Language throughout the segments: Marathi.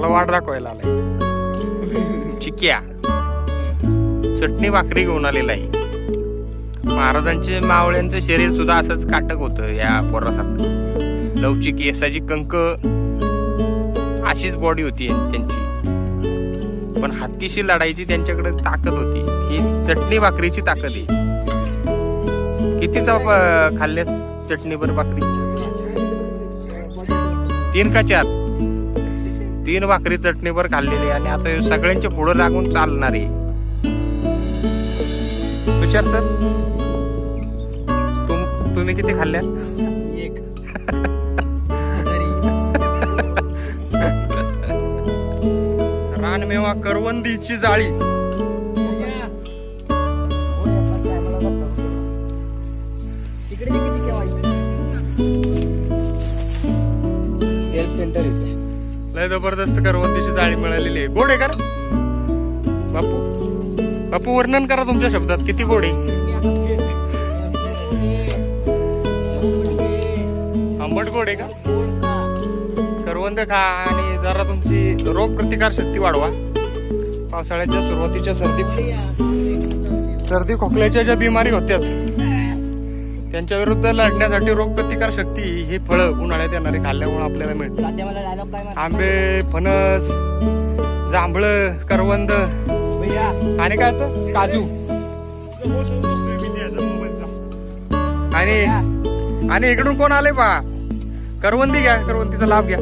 मला वाट दाखवायला आलाय. चिक्या. चटणी भाकरी घेऊन आलेला आहे. महाराजांचे मावळ्यांचं शरीर सुद्धा असंच काटक होतं या पोरासारखं. लवचिक येसाची कंक अशीच बॉडी होती त्यांची. पण हत्तीशी लढायची त्यांच्याकडे ताकद होती. ही चटणी भाकरीची ताकद आहे. किती चव खाल्ल्यास चटणीवर भाकरी? तीन का चार? तीन भाकरी चटणीवर खाल्लेली आणि आता सगळ्यांच्या पुढे लागून चालणार आहे. तुषार सर तुम तुम्ही किती खाल्ल्या एक. रानमेवा करवंदीची जाळी. सेल्फ सेंटर येते लय जबरदस्त करवंदीची जाळी मिळालेली आहे. गोड आहे का बापू. बापू वर्णन करा तुमच्या शब्दात. किती गोड आहे? आंबट गोड आहे का? करवंद खा आणि जरा तुमची रोग प्रतिकार शक्ती वाढवा. पावसाळ्याच्या सुरुवातीच्या सर्दी सर्दी खोकल्याच्या ज्या बिमारी होत्या त्यांच्या विरुद्ध लढण्यासाठी रोग प्रतिकार शक्ती ही फळं उन्हाळ्यात येणारी खाल्ल्यामुळे आपल्याला मिळते? आंबे फणस जांभळ करवंद. भैया आणि काय तर? काजू. आणि आणि इकडून कोण आले पा करवंदी घ्या करवंदीचा लाभ घ्या.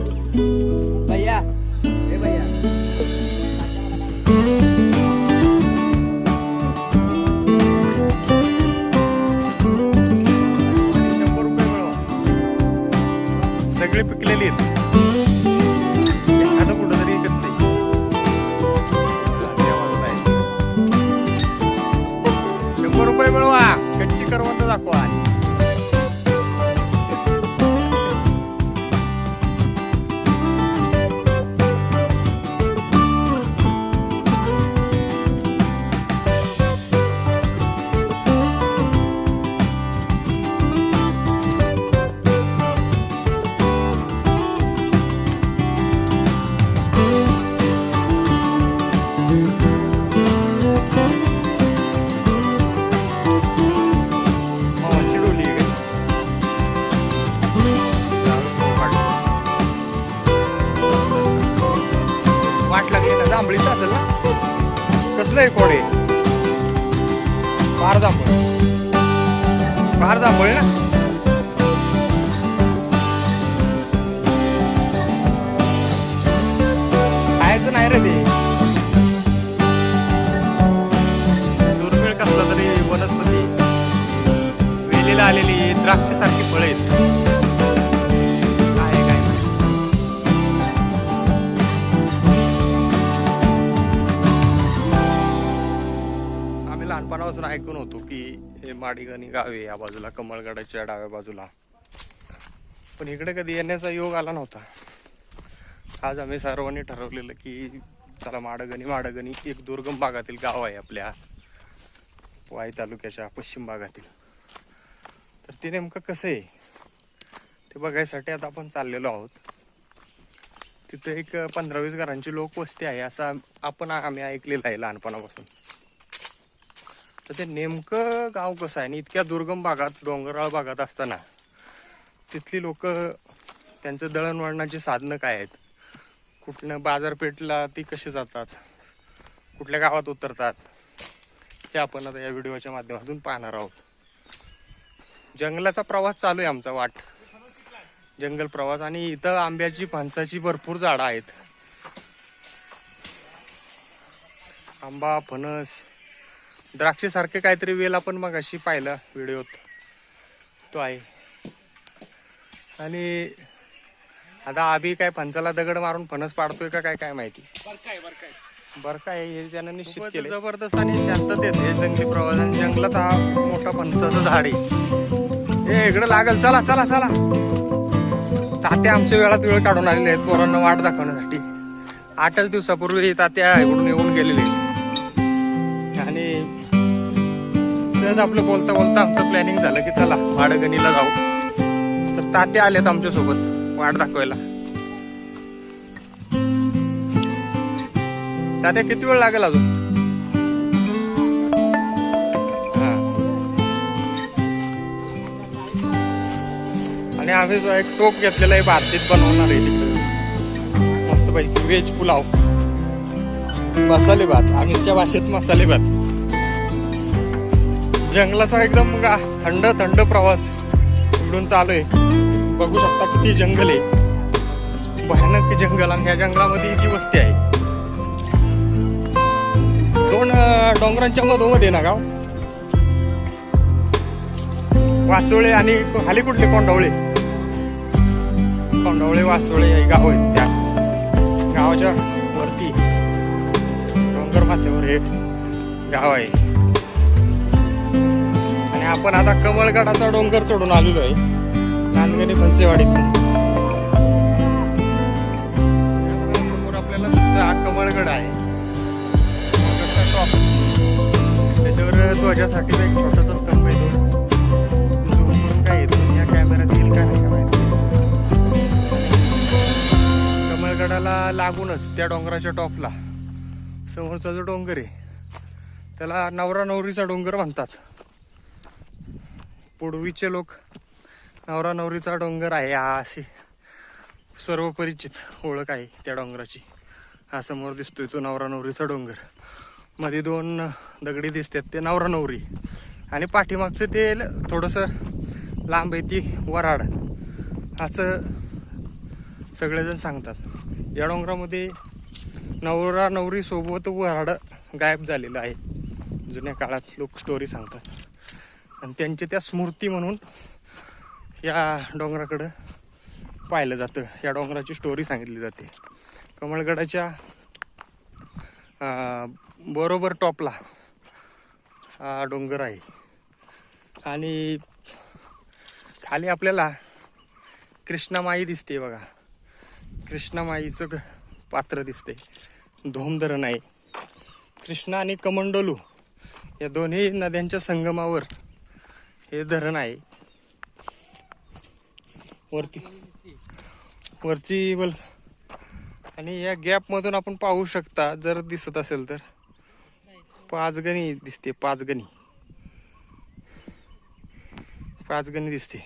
आम्ही ऐकून होतो की हे माडीगणी गाव आहे या बाजूला कमळगडाच्या डाव्या बाजूला. पण इकडे कधी येण्याचा योग आला नव्हता. आज आम्ही सर्वांनी ठरवलेलं की चला माडगणी माडगणी एक दुर्गम भागातील गाव आहे आपल्या वाई तालुक्याच्या पश्चिम भागातील. तर ते नेमकं कसं आहे? ते बघायसाठी आता आपण चाललेलो आहोत. तिथे एक पंधरा वीस घरांची लोकवस्ती आहे असं आपण आम्ही ऐकलेलं आहे लहानपणापासून. तर ते नेमकं गाव कसं आहे? आणि इतक्या दुर्गम भागात डोंगराळ भागात असताना तिथली लोक त्यांचं दळणवळणाची साधनं काय आहेत? कुठल्या बाजारपेठला ती कशी जातात? कुठल्या गावात उतरतात? हे आपण आता या व्हिडिओच्या माध्यमातून पाहणार आहोत. जंगलाचा प्रवास चालू आहे आमचा वाट. जंगल प्रवास आणि इथं आंब्याची फणसाची भरपूर झाडं आहेत. आंबा फणस द्राक्षेसारखे काहीतरी वेल आपण मग अशी पाहिलं व्हिडिओत. तो आहे. आणि आता आभी काय फणसाला दगड मारून फणस पाडतोय का काय काय माहिती? बरं काय हे त्यानं निश्चित केलं जबरदस्त आणि शांततेत हे जंगली प्रवास. आणि जंगलात हा मोठा फणसाचं झाड आहे. हे इकडं लागल. चला चला चला. तात्या आमच्या वेळात वेळ काढून आलेले आहेत. पोरांना वाट दाखवण्यासाठी. आठच दिवसापूर्वी तात्या इकडून येऊन गेलेले. सहज आपलं बोलता बोलता आमचं प्लॅनिंग झालं की चला वाडगणीला जाऊ. तर तात्या आलेत आमच्यासोबत वाट दाखवायला. तात्या किती वेळ लागेल अजून? हा. आणि आम्ही जो एक टोप घेतलेला आहे भारतीत बनवणार आहे तिकडे. मस्त पैकी व्हेज पुलाव. मसाले भात आम्हीच्या भाषेत मसाले भात जंगलाचा एकदम थंड थंड प्रवास इकडून चालू आहे. बघू शकता किती जंगल आहे. भयानक जंगल आणि ह्या जंगलामध्ये जी वस्ती आहे. दोन डोंगरांच्या मधोमध आहे ना गाव? वासोळे आणि खाली कुठले? कोंडवळे. कोंडवळे वासोळे हे गाव आहेत त्या गावाच्या वरती डोंगर माथ्यावर हे गाव आहे. आपण आता कमळगडाचा डोंगर चढून आलेलो आहे. नांदगणी फनसेवाडीतून समोर आपल्याला दिसतं हा कमळगड आहे. टॉप त्याच्यावर ध्वजासाठी एक छोटासा स्तंभ येतो झूम करून काय येतो या कॅमेऱ्यात येईल का नाही माहिती कमळगडाला लागूनच त्या डोंगराच्या टॉपला समोरचा जो डोंगर आहे त्याला नवरा नवरीचा डोंगर म्हणतात. पूर्वीचे लोक नवरा नवरीचा डोंगर आहे हा अशी सर्व परिचित ओळख आहे त्या डोंगराची. हा समोर दिसतोय तो नवरा नवरीचा डोंगर. मध्ये दोन दगडी दिसतात ते नवरा नवरी. आणि पाठीमागचं ते थोडंसं लांब आहे ती वराड असं सगळेजण सांगतात. या डोंगरामध्ये नवरा नवरी सोबत वराड गायब झालेलं आहे. जुन्या काळात लोक स्टोरी सांगतात. आणि त्यांच्या त्या स्मृती म्हणून या डोंगराकडं पाहिलं जातं. या डोंगराची स्टोरी सांगितली जाते. कमळगडाच्या बरोबर टॉपला हा डोंगर आहे. आणि खाली आपल्याला कृष्णामाई दिसते बघा. कृष्णामाईचं ग- पात्र दिसते. धोमधरण आहे कृष्णा आणि कमंडोलू या दोन्ही नद्यांच्या संगमावर हे धरण आहे. वरती वरची बल आणि या गॅपमधून आपण पाहू शकता जर दिसत असेल तर. पाचगणी दिसते पाचगणी. पाचगणी दिसते.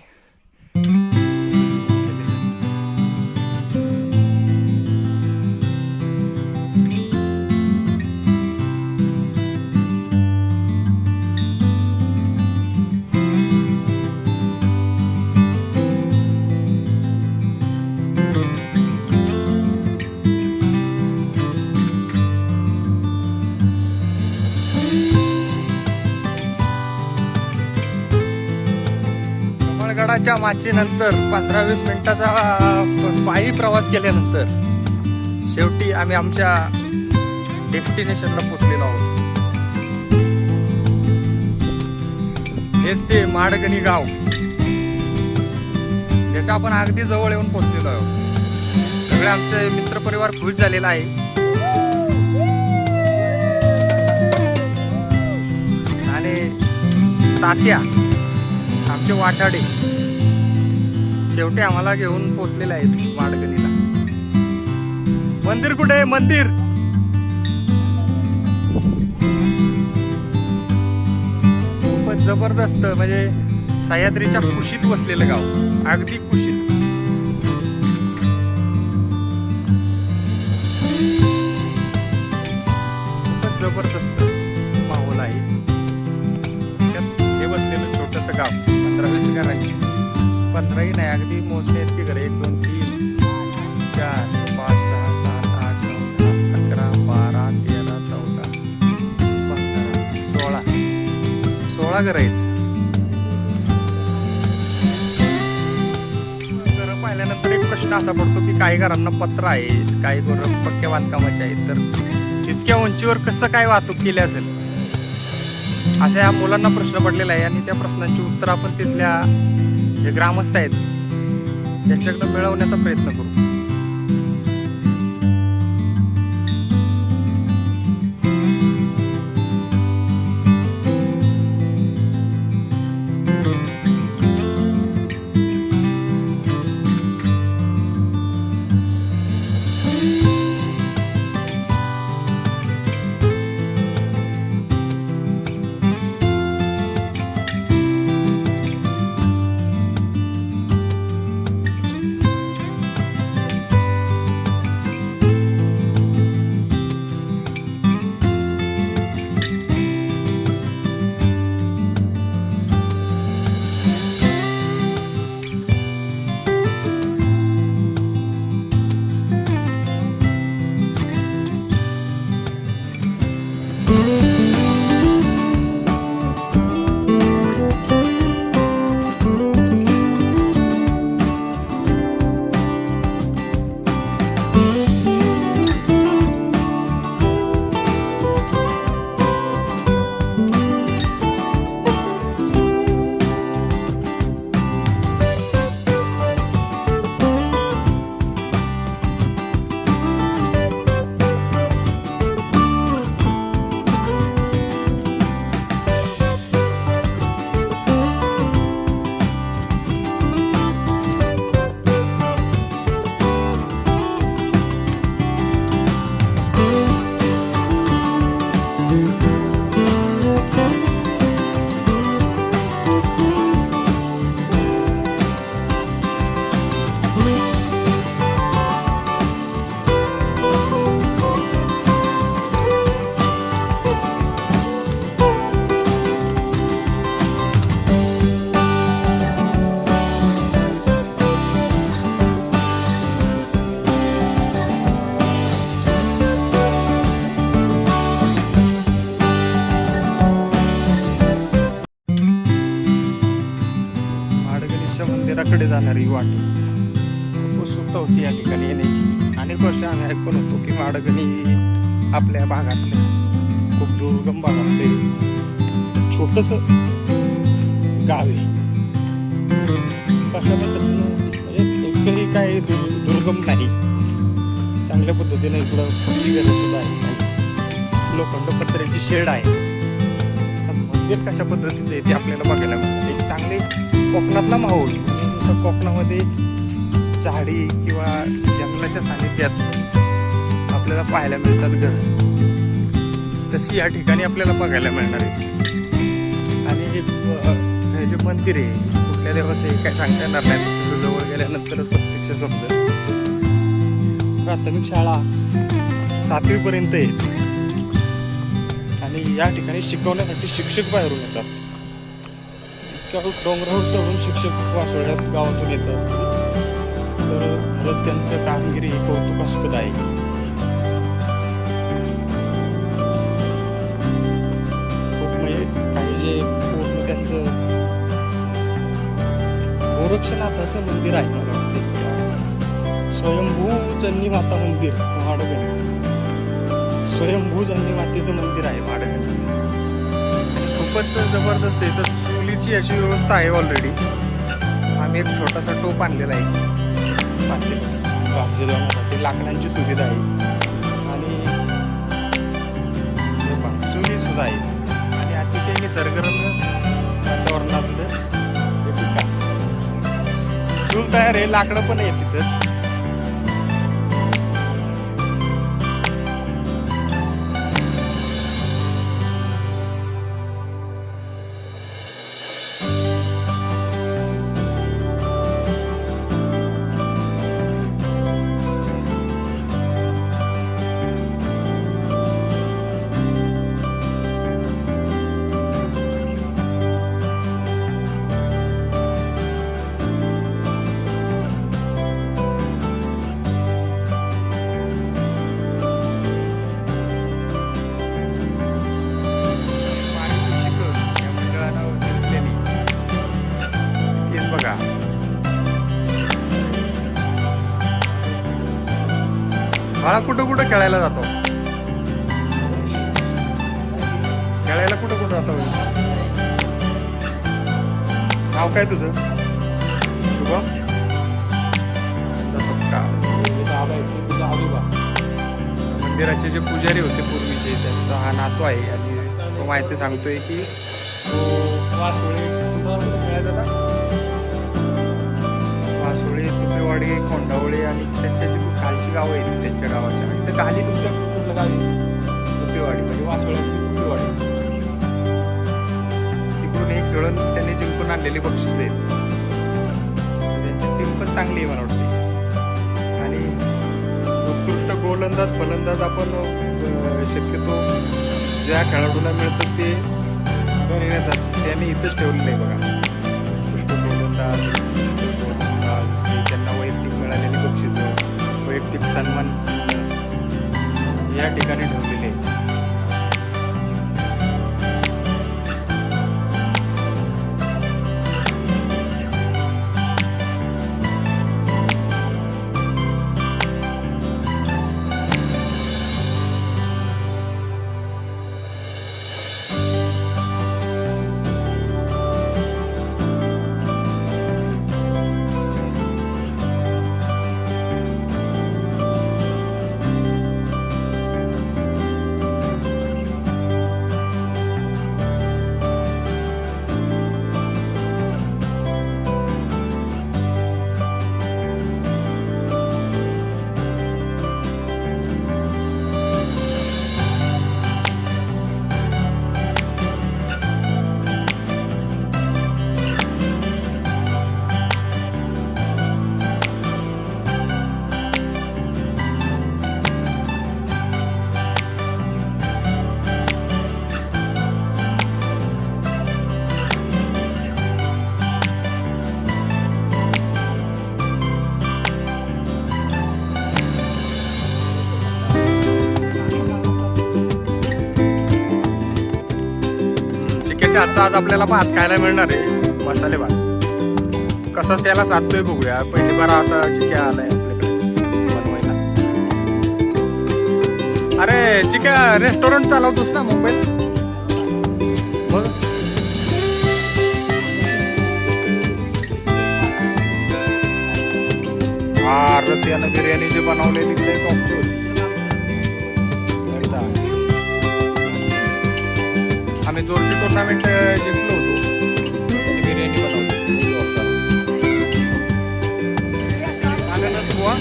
कमळगडाच्या माचेनंतर पंधरा वीस मिनिटाचा पायी प्रवास केल्यानंतर शेवटी आम्ही आमच्या डेस्टिनेशनला पोचलेलो आहोत. हेच ते माडगणी गाव. त्याच्या आपण अगदी जवळ येऊन पोचलेलो आहोत. सगळे आमचे मित्रपरिवार खुश झालेला आहे. आणि तात्या आमचे वाटाडे शेवटी आम्हाला घेऊन पोचलेले आहेत वाडगणीला मंदिर कुठे? आहे मंदिर! खूपच जबरदस्त म्हणजे सह्याद्रीच्या कुशीत बसलेलं गाव. अगदी कुशीत. काही घरांना पत्र आहे काही घर पक्क्या बांधकामाचे आहेत तर इतक्या उंचीवर कसं काय वाहतूक केली असेल? अशा या मुलांना प्रश्न पडलेला आहे आणि त्या प्रश्नांची उत्तर आपण तिथल्या जे ग्रामस्थ आहेत त्यांच्याकडे मिळवण्याचा प्रयत्न करू. जाणारी वाट. खूप उत्सुकता होती या ठिकाणी येण्याची. अनेक वर्ष आम्ही ऐकून होतो की माडगणी आपल्या भागातले खूप दुर्गम भागातले छोटस गाव आहे. कशा पद्धतीनं काय दुर्गम नाही. चांगल्या पद्धतीने इकडं पक्की घरं सुद्धा आहे लोखंड पत्र्याची शेड आहे. मंदिर कशा पद्धतीचे आहे ते आपल्याला बघायला मिळतं. एक चांगले कोकणातला माहोल. असं कोकणामध्ये झाडी किंवा जंगलाच्या सानिध्यात आपल्याला पाहायला मिळतात घर. तशी या ठिकाणी आपल्याला बघायला मिळणार आहे. आणि हे हे जे मंदिर आहे कुठल्या देवाचं आहे काय सांगता येणार नाही. तिथं जवळ गेल्यानंतरच प्रत्यक्ष समजेल प्राथमिक शाळा सातवीपर्यंत आहे. आणि या ठिकाणी शिकवण्यासाठी शिक्षक बाहेरून येतात. इतक्या डोंगरावर चढून शिक्षक वासोळ्यात गावातून येत असतील तर खरंच त्यांचं कामगिरी ही कौतुकास्पद आहे. म्हणजे काही जे पूर्ण त्यांचं गोरक्षनाथाचं मंदिर आहे मला वाटतं. स्वयंभू जन्नी माता मंदिर माडगणी स्वयंभू जन्नी मातेचं मंदिर आहे माडगणीचं खूपच जबरदस्त आहे. तर चुलीची अशी व्यवस्था आहे ऑलरेडी आम्ही एक छोटासा टोप आणलेला आहे. बांधलेला लाकडांची सुविधा आहे. आणि चुलीसुद्धा आहे. आणि अतिशय निसर्गरम्य वातावरणातलं चूल तयार आहे लाकडं पण आहे तिथंच. कुठं कुठं खेळायला जातो? खेळायला कुठं कुठं जातो? नाव काय तुझं? शुभम? मंदिराचे जे पुजारी होते पूर्वीचे त्यांचा हा नातू आहे. आणि तो माहिती सांगतोय की तो वासोळे कुठं तुपेवाडी कोंडावळे आणि गावं आहेत त्यांच्या गावाच्या. इथं खाली तुमच्या कुठलं गाव आहे? म्हणजे वासोळ्याची कुपेवाडी तिकडून एक खेळून त्यांनी जिंकून आणलेली बक्षीस आहेत. त्यांची टीम पण चांगली आहे मला वाटते आणि उत्कृष्ट गोलंदाज फलंदाज आपण शक्यतो ज्या खेळाडूला मिळतं ते घरी नेतात त्यांनी इथंच ठेवलेलं आहे बघा. उत्कृष्ट गोलंदाज. वैयक्तिक सन्मान या ठिकाणी ठेवलेले आहे आज आपल्याला भात खायला मिळणार आहे. मसाले भात. कसं त्याला साधतोय बघूया. पहिली बार आता चिक्या आलाय आपल्याकडे. बनवायला. अरे चिक्या रेस्टॉरंट चालवतोस ना मुंबईत? मग? हा रतियानं बिर्याणी जे बनवलेली ते टॉपची होती आम्ही जोरची टुर्नामेंट जिंकलो होतो. बिर्याणी बनवली. बुवा?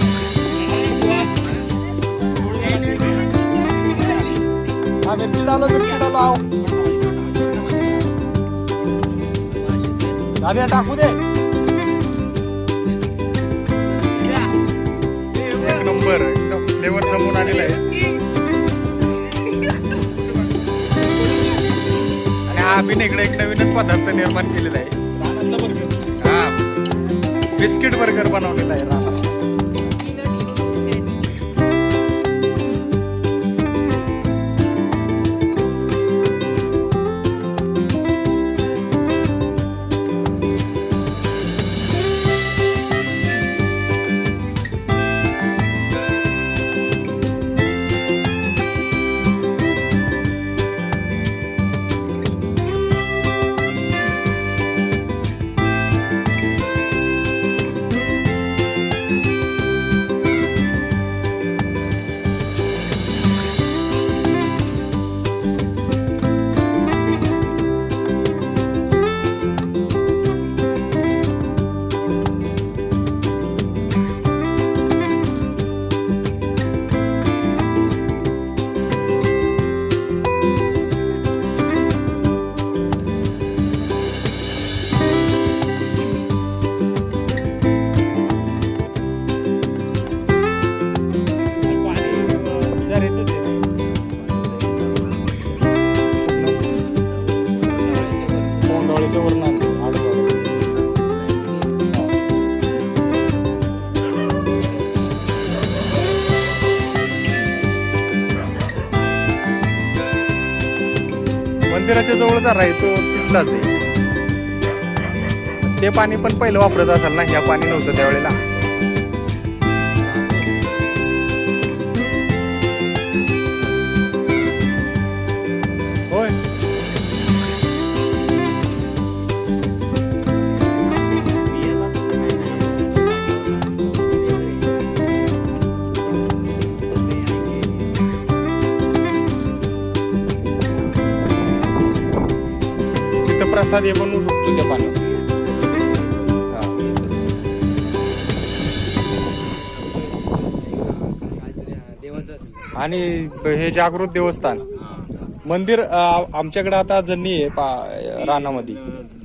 हा मिरची डालो मिरची डालो दादा टाकू दे. एक नंबर एकदम फ्लेवर जमून आलेला आहे. हा अभिनय इकडे एक नवीनच पदार्थ निर्माण केलेला आहे. हा. बिस्किट बर्गर बनवलेला आहे राणा मंदिराच्या जवळचा तो तिथलाच आहे ते पाणी पण पहिलं वापरत असाल ना ह्या पाणी नव्हतं त्यावेळेला. प्रसाद हे बनवू शकतो त्या पाण्यात आणि हे जागृत देवस्थान. मंदिर आमच्याकडे आता जन्नी आहे पा रानामध्ये.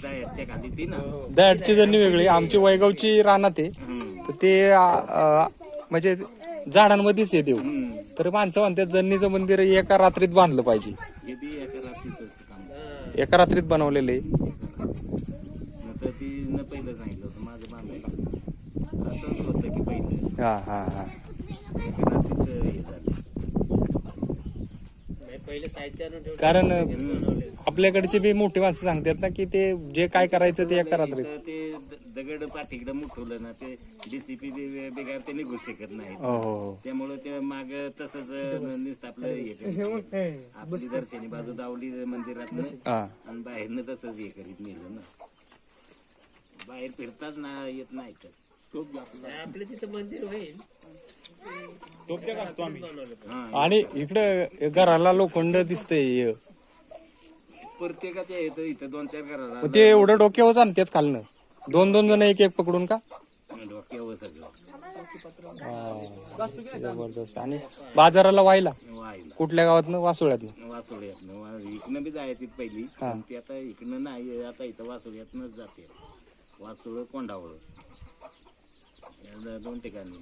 जायच्या दॅडची जन्नी वेगळी. आमची वैगावची रानात आहे. तर ते म्हणजे झाडांमध्येच आहे देव. तर माणसं म्हणतात जन्नीचं मंदिर एका रात्रीत बांधलं पाहिजे. एका रात्रीत बनवलेलं. आहे नंतर ती न पहिलं सांगितलं होतं माझं बांधायला. असंच होतं की पहिलं. हा हा हा. एका रात्रीच हे झालं. पहिले साहित्य आणून ठेवलं. कारण आपल्याकडचे बी मोठी माणसं सांगतात ना की ते जे काय करायचं ते एका रात्रीत. तर ते दगड पाठीकडे मुठवलं ना ते डीसीपी बिगार ते निघू शकत नाही. हो. त्यामुळं ते माग तसंच नुसतं आपलं हे. आपली दर्शनी बाजू दावली मंदिरात हा. आणि बाहेरनं तसंच हे करीत नेलं ना. बाहेर फिरताच ना येत नाही तर. आपलं तिथं मंदिर होईल. हा. आणि इकडे घराला लोखंड दिसतंय प्रत्येकाच्या येतं इथं दोन चार घराला ते एवढं डोक्यावर आणतात खालनं. दोन दोन जण एक एक पकडून का? डोक्यावर सगळं हा, जबरदस्त. आणि बाजाराला व्हायला व्हायला कुठल्या गावातनं? वासोळ्यातनं? वासोळ्यातनं. वा- इकडनं बी जायची पहिली. पण ती आता इकडनं नाही. आता इथं वासोळ्यातनंच जाते. वासोळ कोंडावळ. या द- दोन ठिकाणी.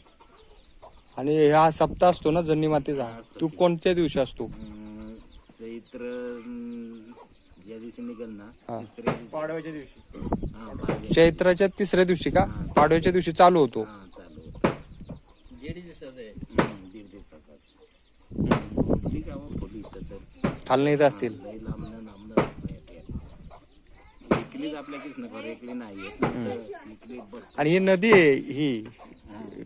आणि हा सप्ताह असतो ना जन्नी मातेचा? तू कोणत्या दिवशी असतो? अं, चैत्र अं, ज्या दिवशी निघल ना. तिसऱ्या दिवशी. पाडव्याच्या दिवशी. हा पाडव्या- चैत्राच्या तिसऱ्या दिवशी का? पाडव्याच्या दिवशी चालू होतो. हा चालू होतं. जेडी दिसत आहे. हम्म, दीड दिवसाचा. ठीक आहे मग फुली इथं तर. खालनं येत असतील. लई येते. आपल्या नाही बघ आणि ही नदी आहे ही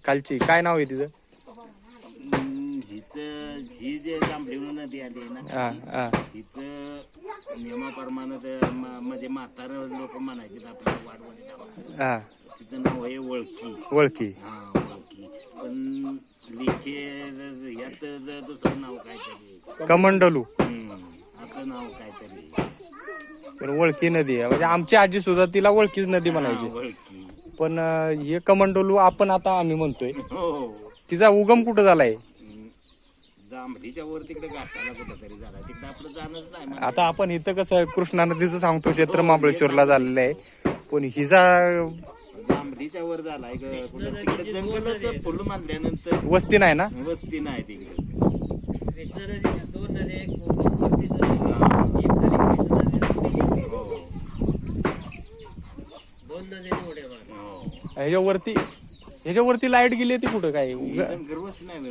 कालची काय नाव आहे तिचं? हम्म, हिचं ही जे जांभळी नदी आली आहे ना. हा हा. हिचं नियमाप्रमाणे तर म- म्हणजे म्हातार लोक म्हणायचे आपल्या गावात. हा. तिचं नाव आहे ओळखी ओळखी हा ओळखी पण लिखे यात ज- दुसरं नाव काहीतरी. कमंडलू. हम्म, असं नाव काहीतरी. पण ओळखी नदी आहे. म्हणजे आमची आजी सुद्धा तिला ओळखीच नदी म्हणायची. ओळखी पण अं, हे कमंडलू आपण आता आम्ही म्हणतोय. हो. तिचा उगम कुठं झालाय? हम्म. जांभळीच्या वर तिकडे घाटाला कुठं तरी झाला तिकडे आपलं जाणंच नाही म्हणजे. आता आपण इथं कसं कृष्णा नदीचं सांगतो क्षेत्र महाबळेश्वरला झालेलं आहे पण हिचा जांभळीच्या वर कुठं तिकडे जंगलच फुल मानल्यानंतर वस्ती नाही ना वस्ती नाही तिकडे कृष्णा नदीच्या दोन नद्या एक कोकणवरती दोन नद्या. एक खाली कृष्णा नदी हो दोन नद्या उड्या मारल्या. हो ह्याच्यावरती ह्याच्यावरती लाइट गेली ती कुठं काय उगा- जंगल वस्ती नाही आहे.